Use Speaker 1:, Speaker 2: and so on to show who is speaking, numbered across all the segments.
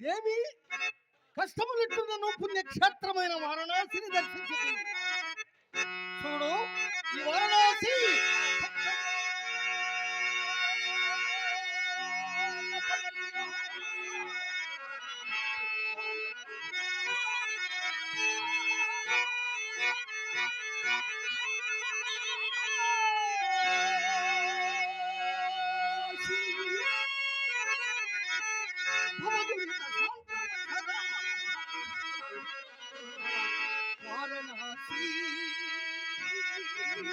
Speaker 1: దేవి కష్టములిట్టున్న పుణ్యక్షేత్రమైన వారణాసిని దర్శించుతుంది ఈ Thank you.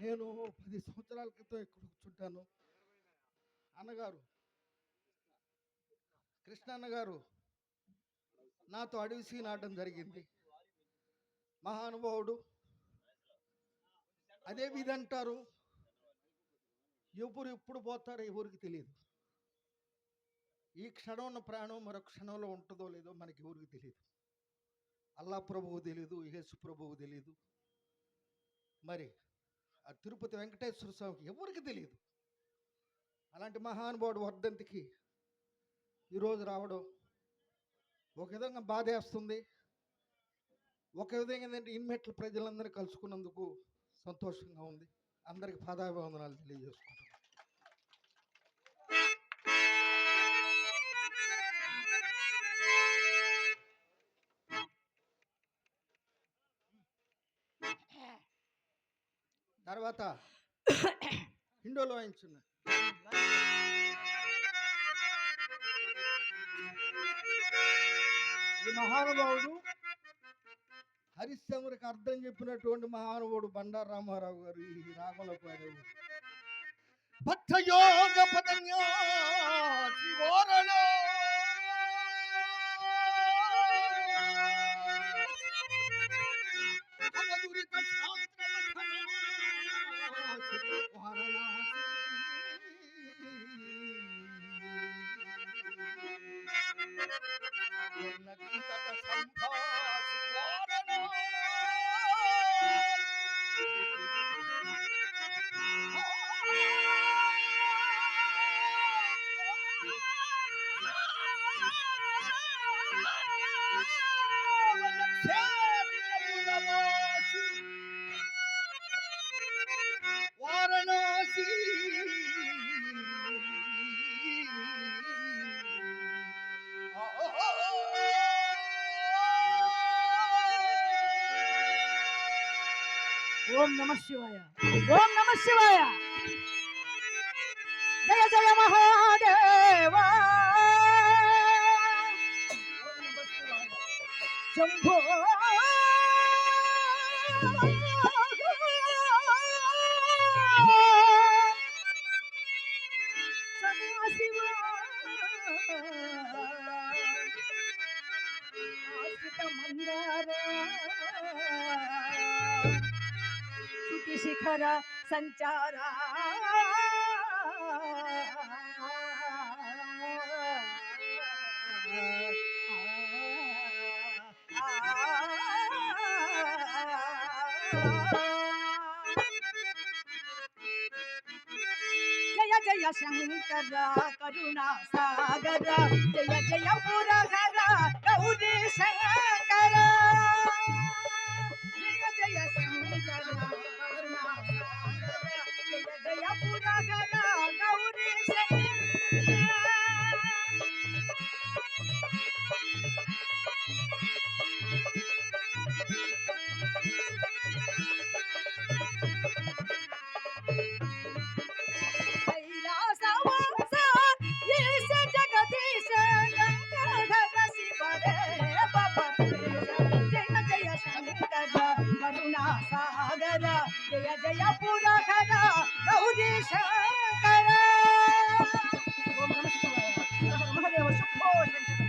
Speaker 1: నేను పది సంవత్సరాల క్రితం ఇక్కడ కూర్చుంటాను. అన్నగారు కృష్ణ అన్నగారు నాతో అడవి నాటం జరిగింది. మహానుభావుడు అదే విధి అంటారు ఎవరు ఎప్పుడు పోతారో ఎవరికి తెలియదు ఈ క్షణం ఉన్న ప్రాణం మరొక క్షణంలో ఉంటుందో లేదో మనకి ఎవరికి తెలియదు అల్లా ప్రభువు తెలియదు యేసు ప్రభువు తెలియదు మరి ఆ తిరుపతి వెంకటేశ్వర స్వామికి ఎవరికి తెలియదు అలాంటి మహానుభావుడు వర్ధంతికి ఈరోజు రావడం ఒక విధంగా బాధేస్తుంది. ఒక విధంగా ఏంటంటే ఇన్మెట్ల ప్రజలందరూ కలుసుకున్నందుకు సంతోషంగా ఉంది. అందరికి పాదాభివందనాలు తెలియజేసుకుంటున్నాను. తర్వాత హిండోలో వాయించున్నా. ఈ మహానుభావుడు హరిశ్చంద్రకి అర్థం చెప్పినటువంటి మహానుభావుడు బండారు రామారావు గారు ఈ రాగంలో పాడేవాడు భక్తయోగ పదన్యా Thank you. ఓరలో ఉన్నంతట సంభాసి వారణ
Speaker 2: ఓం నమ శివాయ. ఓం నమ శివాయ. జయ జయ మహాదేవా. శంభో. సదాశివ శృతి శిఖర సంచార. జయ జయ శంకర కరుణా సాగర జయ జయ పురహర గౌరీ శంకర జయ జయ పురహర గౌరీ శంకర ఓం నమః శివాయ. హర హర మహాదేవ శంభో శంకర.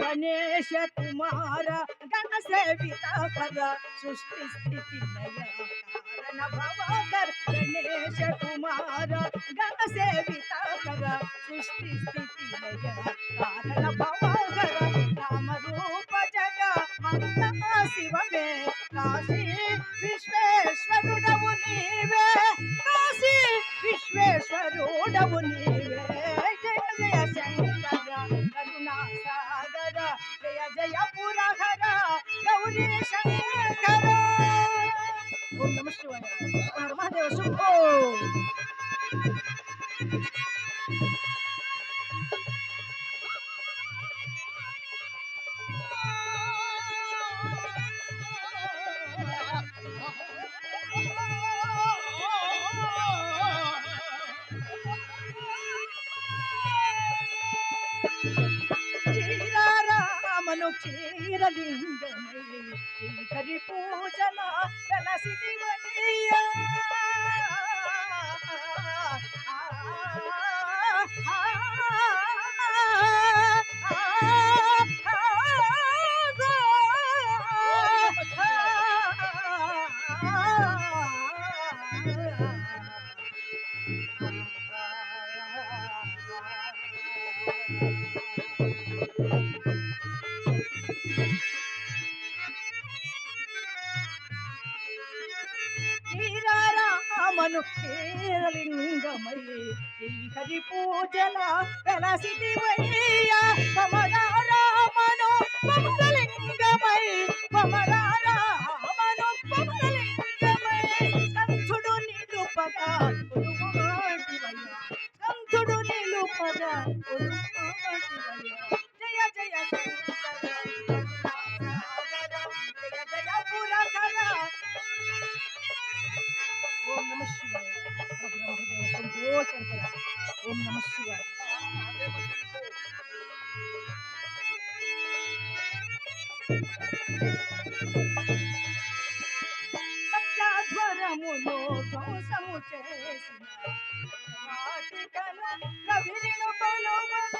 Speaker 2: గణేಶ కుమార కారణ సేవిత కర సృష్టి స్థితి లయ కారణ భవకర గణేశ కుమార గణ సేవిత కర సృష్టి స్థితి కారణ భవకర రామ రూప జగ అంత శివమే కాశీ విశ్వేశ్వరుడవు నీవే కాశీ విశ్వేశ్వరుడవు నీవే క్షీరారామను క్షీరలింగమై శ్రీహరి పూజన దివయ్యా శ్రీరామను క్షీరలింగమై శ్రీహరి పూజన వెలసిదివయ్య కమలారామను కమలలింగమై కమలారామను కమలలింగమై సంతుడు నిలుపగా ధ్వంసము చేసిన వాటికను రవినిను కొలువగా.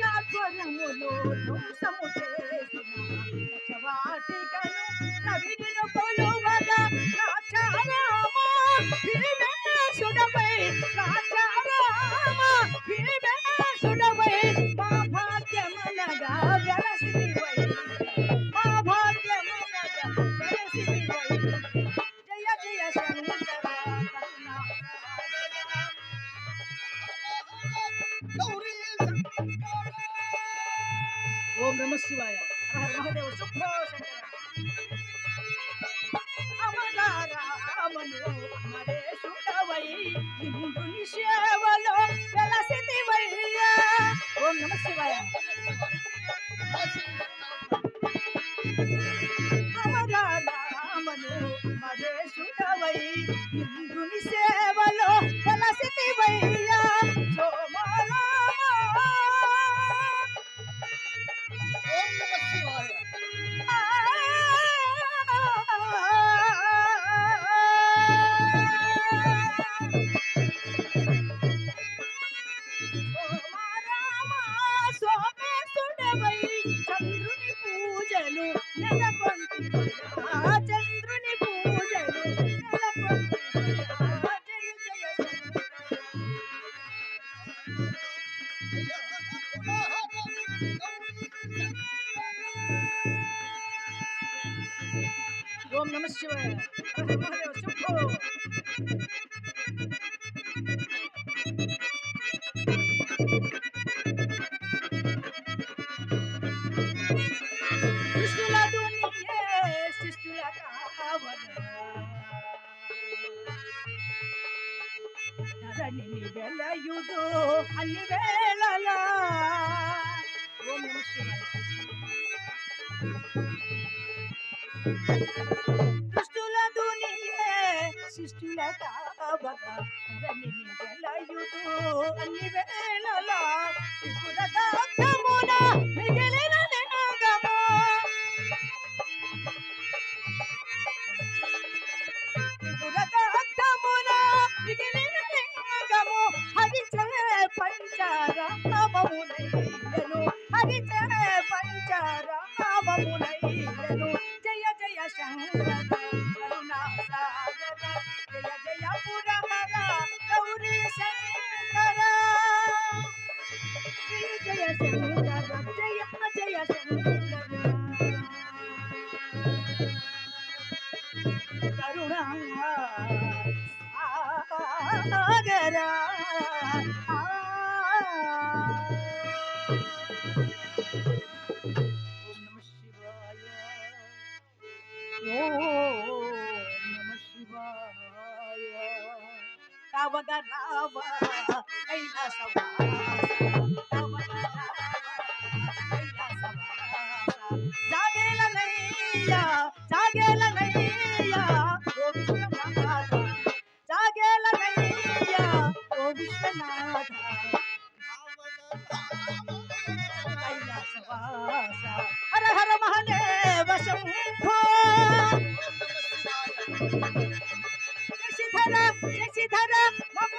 Speaker 2: లక్షవాటికను నవిడిను ఓం నమ శివాయ హర హర మహాదేవ శుభ్రో శంకర అమరారామను అమరేశుడవై ఓం నమ శివాయ హర హర మహాదేవ ధరణిని వెలయుదు అన్ని వేళలా. ఓం నమ శివాయ దుష్టుల దునియే శిష్టుల కావగా ధరణిని వెలయుదు అన్ని వేళలా. పంచరామమునైను హరిచే పంచరామమునైను జయ జయ శంకర కరుణా సాగర జయ జయ పురహర గౌరీ శంకర. జయ జయ శంకర జయ జయ శంకర. కరుణా సాగర రావగ రావ కైలాసవాస రావగ రావ కైలాసవాస జాగేలనయ్యా జాగేలనయ్యా ఓ విశ్వనాథ జాగేలనయ్యా ఓ విశ్వనాథ కైలాసవాస హర హర మహదేవ శంభో శశిధర శశిధర మమ